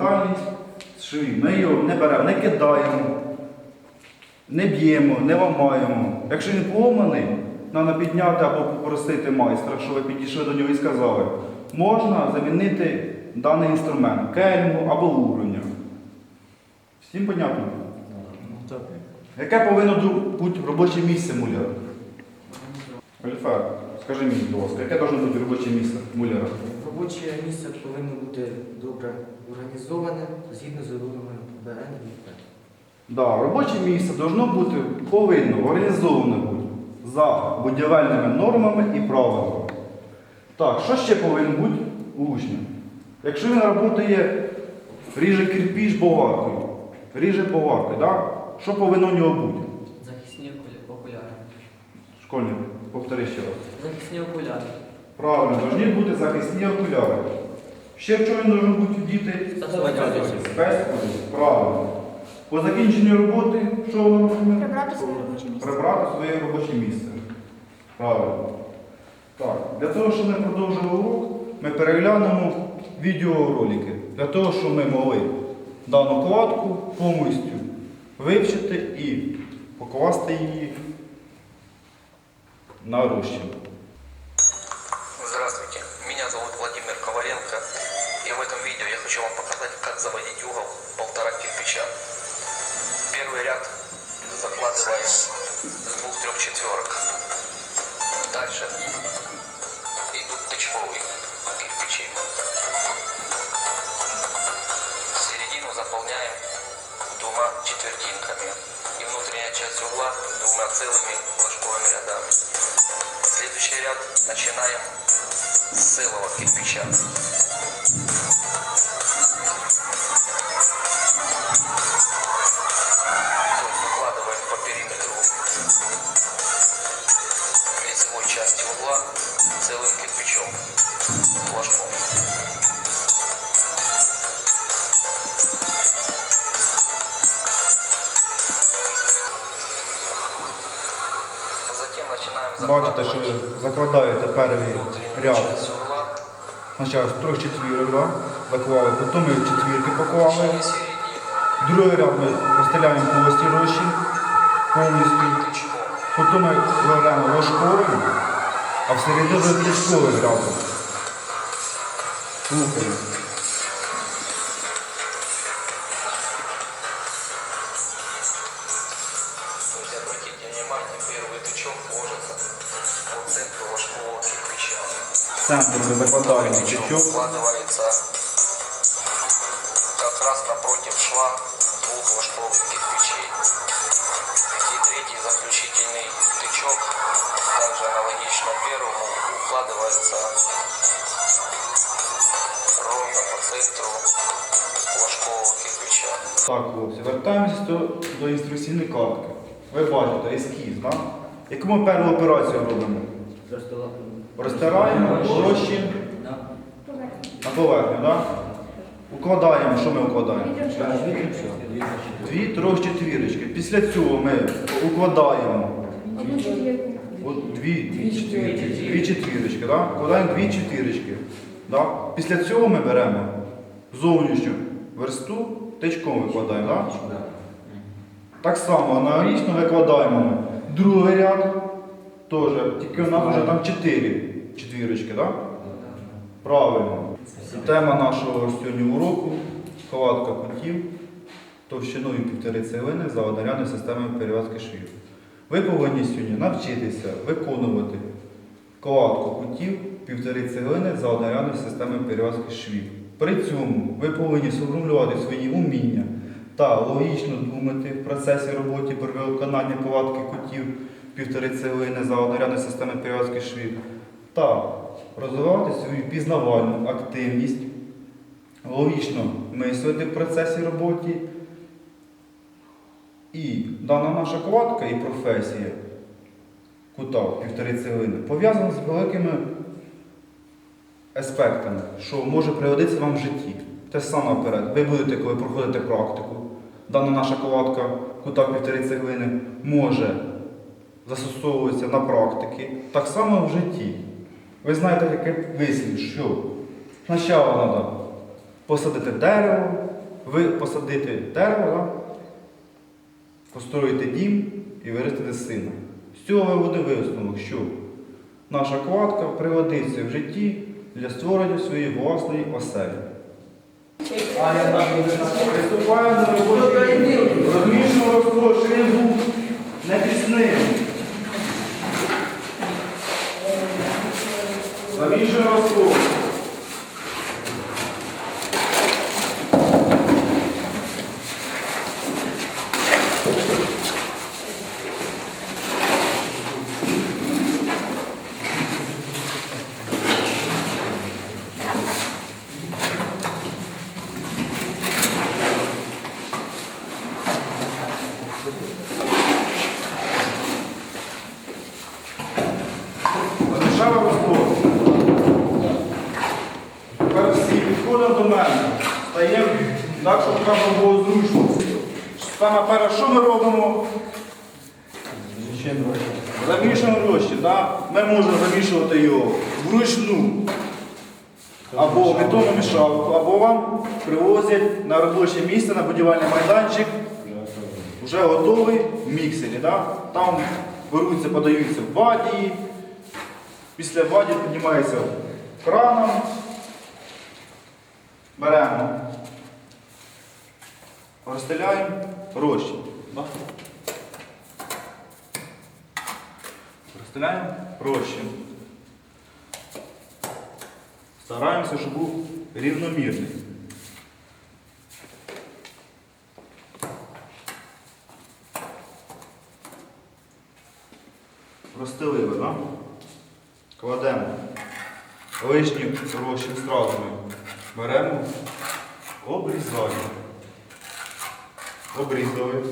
ментальність швів. Ми його не беремо, не кидаємо, не б'ємо, не ламаємо. Якщо він поломаний, треба підняти або попросити майстра, що ви підійшли до нього і сказали, можна замінити даний інструмент кельму або угруння. Всім понятно? Яке повинно бути робоче місце муляра? Альфа, скажи мені, будь ласка, яке повинно бути робоче місце муляра? Робоче місце повинно бути добре організоване згідно з вимогами БН і Да, робоче місце должно бути, повинно організоване бути за будівельними нормами і правилами. Так, що ще повинно бути у учня? Якщо він працює, ріже кирпіч болгаркою, ріже болгаркою, да? що повинно у нього бути? Захисні окуляри. Школьник, повтори ще раз. Захисні окуляри. Правильно, повинні бути захисні окуляри. Ще в чому должен бути діти? Спецодяг. Правильно. По закінченню роботи, що воно робить? Прибрати своє робоче місце. Прибрати своє робоче місце. Правильно. Так, для того, щоб ми продовжили урок, ми переглянемо відеоролики. Для того, щоб ми могли дану кладку повністю вивчити і покласти її на розчин. Здравствуйте, меня зовут Владимир Коваленко, и в этом видео я хочу вам показать, как заводить угол полтора кирпича. Первый ряд закладываем с двух-трех четверок. Дальше идут тычковые кирпичи. Середину заполняем двумя четвертинками и внутренняя часть угла двумя целыми флажковыми рядами. Следующий ряд начинаем с целого кирпича. Лицевой части угла целым кирпичом, флажком. Бачите, що закладаєте перший ряд. Спочатку трьох четвірок, да? заклали, потім ми четвірки поклали. Другий ряд ми розстріляємо повністю розчин, повністю. Потім ми кладемо ложковим, а всередину тичковим рядом. Слухаємо. центр ми закладаємо Тычок тичок. вкладывается как раз напротив шва двух ложковых кирпичей. И третий заключительный тычок, также аналогично первому, укладывается ровно по центру ложкового кирпича. Так, хлопці, вертаємося до, до інструкційної картки. Ви бачите, ескіз, так? Яку ми першу операцію робимо? Розтираємо розчин на поверхню, так? Укладаємо, що ми укладаємо? Дві трьох четвірочки. Після цього ми укладаємо от дві, дві четвірочки, дві четвірочки, да? Вкладаємо дві четвірочки. Да? Після цього ми беремо зовнішню версту, тичком викладаємо. Да? Так само аналогічно викладаємо другий ряд, теж, тільки у нас вже там чотири четвірочки, да? Правильно. Тема нашого сьогодні уроку кладка кутів товщиною півтори цеглини за однорядною системою перев'язки швів. Ви повинні сьогодні навчитися виконувати кладку кутів півтори цеглини за однорядною системою перев'язки швів. При цьому ви повинні сформулювати свої уміння та логічно думати в процесі роботи при виконанні кладки кутів півтори цеглини за однорядною системою перев'язки швів та розвивати свою пізнавальну активність, логічно мислити в процесі роботи. І дана наша кладка і професія кута півтори цеглини пов'язана з великими аспектами, що може пригодитися вам в житті. Те саме наперед. Ви будете, коли проходите практику, дана наша кладка кута півтори цеглини може застосовуватися на практиці, так само в житті. Ви знаєте, яке вислів, що спочатку треба посадити дерево, ви посадити дерево, построїти дім і виростити сина. З цього виводить висновок, що наша кладка пригодиться в житті для створення своєї власної оселі. Приступаємо до роботи. Розмішуємо розтвор, на пісни. був не так, було зручно. Саме перше, що ми робимо? Замішуємо розчин. Да? Ми можемо замішувати його вручну. Або в бетонну мішалку, або вам привозять на робоче місце, на будівельний майданчик, вже готовий в міксері. Да? Там беруться, подаються в ваді, після ваді піднімається краном, беремо, розстеляємо розчин. Розстеляємо розчин. Стараємося, щоб був рівномірний. Розстелили, да? Кладемо лишній розчин зразу ми беремо, обрізаємо. Обрізали.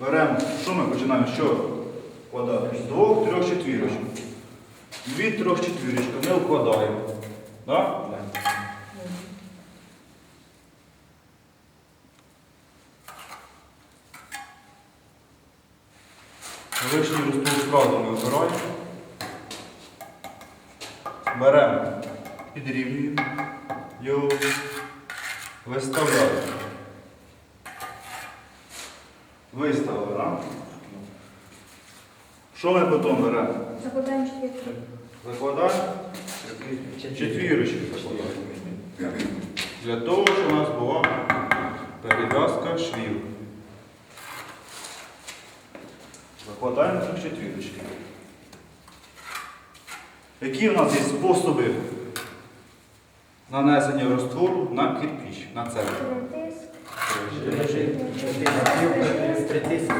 Беремо, що ми починаємо? Що вкладати? З двох, трьох четвірочок. Дві трьох четвірочка ми вкладаємо. Да? Лишній розтул зразу ми вбираємо. Беремо, підрівнюємо, його виставляємо. Виставили, так? Що ми потім беремо? Закладаємо четвірку. Закладаємо четвірочки. закладаємо. Для того, щоб у нас була перев'язка швів. Закладаємо тут четвірочки. Які у нас є способи нанесення роствору на кирпіч, на цеглу? Тиск.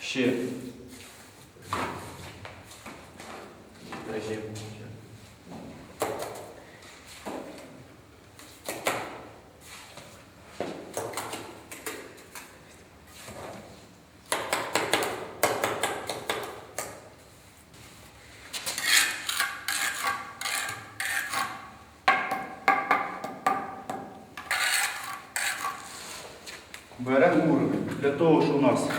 Ще. Беремо уровень. Для того, щоб у нас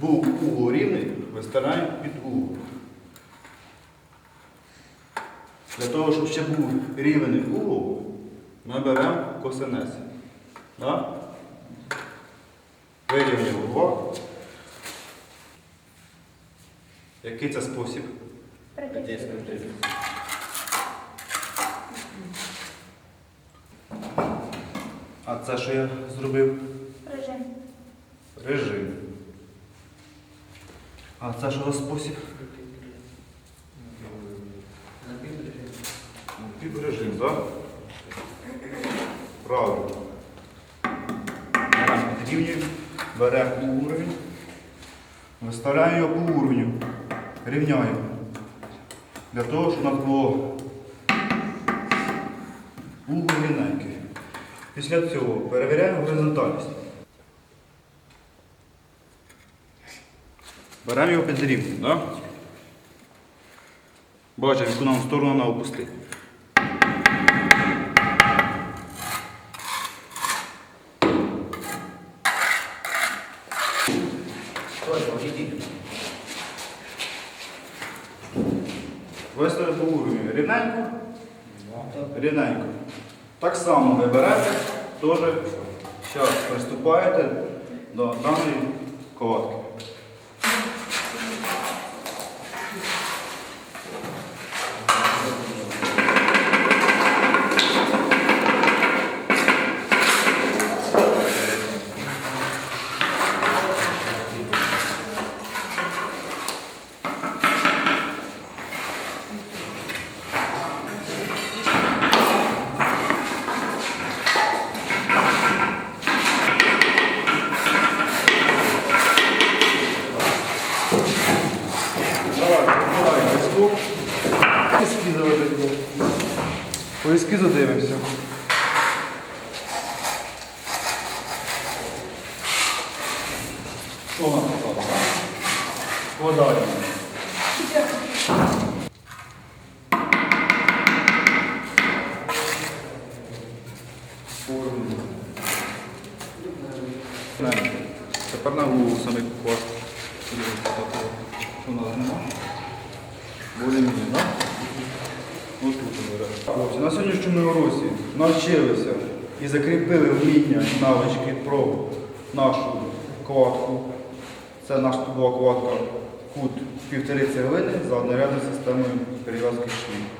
був угол рівний, вистираємо під угол. Для того, щоб ще був рівний угол, ми беремо косинець. Да? Вирівнюємо угол. Який це спосіб? Притиск. А це що я зробив? Режим. А це що за спосіб? Підрежим, так? Правильно. Беремо підрівнюємо, беремо уровень, виставляємо його по уровню, рівняємо. Для того, щоб у нас було угол рівненький. Після цього перевіряємо горизонтальність. Беремо його під рівнем, так? Бачимо, яку нам сторону на опустити. Виставити по уровню. Рівненько? Рівненько. Так само ви берете, теж зараз приступаєте до даної коватки. Що у нас тут? Тепер на голову саме нема? Более-менее, так? Ось тут. На сьогоднішньому уроці навчилися і закріпили вміння навички про нашу кладку. Це наш кладка кут півтори цеглини за однорядною системою перев'язки швів.